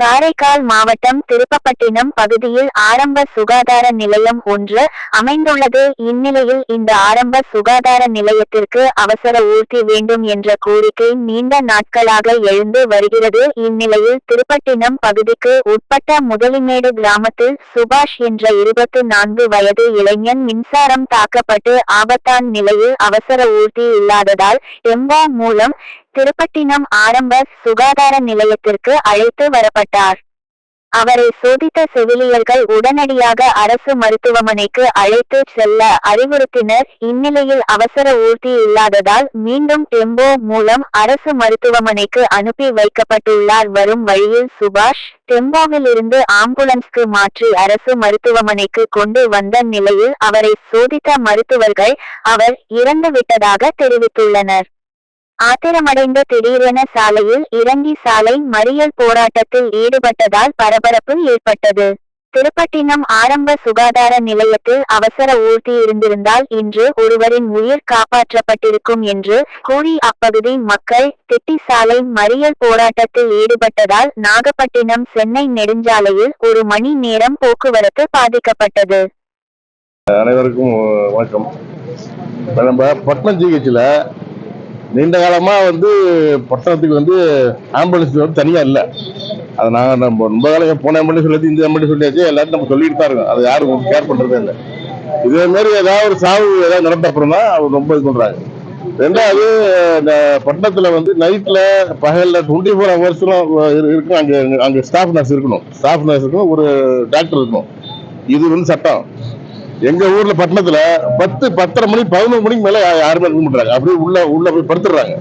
காரைக்கால் மாவட்டம் திருப்பப்பட்டினம் பகுதியில் ஆரம்ப சுகாதார நிலையம் ஒன்று அமைந்துள்ளது. இந்நிலையில் இந்த ஆரம்ப சுகாதார நிலையத்திற்கு அவசர ஊர்த்தி வேண்டும் என்ற கோரிக்கை நீண்ட நாட்களாக எழுந்து வருகிறது. இந்நிலையில் திருப்பட்டினம் பகுதிக்கு உட்பட்ட முதலிமேடு கிராமத்தில் சுபாஷ் என்ற இருபத்து நான்கு வயது இளைஞன் மின்சாரம் தாக்கப்பட்டு ஆபத்தான் நிலையில் அவசர ஊர்தி இல்லாததால் எம்போ மூலம் திருப்பட்டினம் ஆரம்ப சுகாதார நிலையத்திற்கு அழைத்து வரப்பட்டார். அவரை சோதித்த செவிலியர்கள் உடனடியாக அரசு மருத்துவமனைக்கு அழைத்து செல்ல அறிவுறுத்தினர். இந்நிலையில் அவசர ஊர்தி இல்லாததால் மீண்டும் டெம்போ மூலம் அரசு மருத்துவமனைக்கு அனுப்பி வைக்கப்பட்டுள்ளார். வரும் வழியில் சுபாஷ் டெம்போவில் இருந்து ஆம்புலன்ஸ்க்கு மாற்றி அரசு மருத்துவமனைக்கு கொண்டு வந்த நிலையில் அவரை சோதித்த மருத்துவர்கள் அவர் இறந்து விட்டதாக தெரிவித்துள்ளனர். ஆத்திரமடைந்த திடீரென சாலையில் இறங்கி சாலை மறியல் போராட்டத்தில் ஈடுபட்டதால் பரபரப்பு ஏற்பட்டது. திருப்பட்டினம் ஆரம்ப சுகாதார நிலையத்தில் அவசர ஊர்த்தி இருந்திருந்தால் இன்று ஒருவரின் உயிர் காப்பாற்றப்பட்டிருக்கும் என்று கூறி அப்பகுதி மக்கள் திட்டி சாலை மறியல் போராட்டத்தில் ஈடுபட்டதால் நாகப்பட்டினம் சென்னை நெடுஞ்சாலையில் ஒரு மணி நேரம் போக்குவரத்து பாதிக்கப்பட்டது. அனைவருக்கும் வணக்கம். நம்ம பட்டணம் ஜிஹெச்சில் நீண்ட காலமாக வந்து பட்டணத்துக்கு வந்து ஆம்புலன்ஸ் வந்து தனியாக இல்லை. அது நாங்கள் நம்ம ரொம்ப காலம் போன ஆம்புலன்ஸ் சொல்லியாச்சு இந்த ஆம்புலன்ஸ் சொல்லியாச்சு எல்லாரும் நம்ம சொல்லிட்டு தான் இருக்கோம். அது யாரும் கேர் பண்ணுறதே இல்லை. இதே மாதிரி ஏதாவது ஒரு சாவு ஏதாவது நடந்த அப்புறம் தான் அவர் ரொம்ப இது பண்ணுறாங்க ரெண்டாவது இந்த பட்டணத்தில் வந்து நைட்டில் பகலில் டுவெண்ட்டி ஃபோர் ஹவர்ஸ்லாம் இருக்கும் அங்கே அங்கே ஸ்டாஃப் நர்ஸ் இருக்கணும். ஸ்டாஃப் நர்ஸ் இருக்கணும் ஒரு டாக்டர் இருக்கணும். இது வந்து சட்டம். எங்க ஊர்ல பட்டணத்துல பத்து பத்தரை மணி பதினொரு மணிக்கு மேல யாருமே இருக்க மாட்டாங்க அப்படியே உள்ள உள்ள போய் படுத்துடுறாங்க.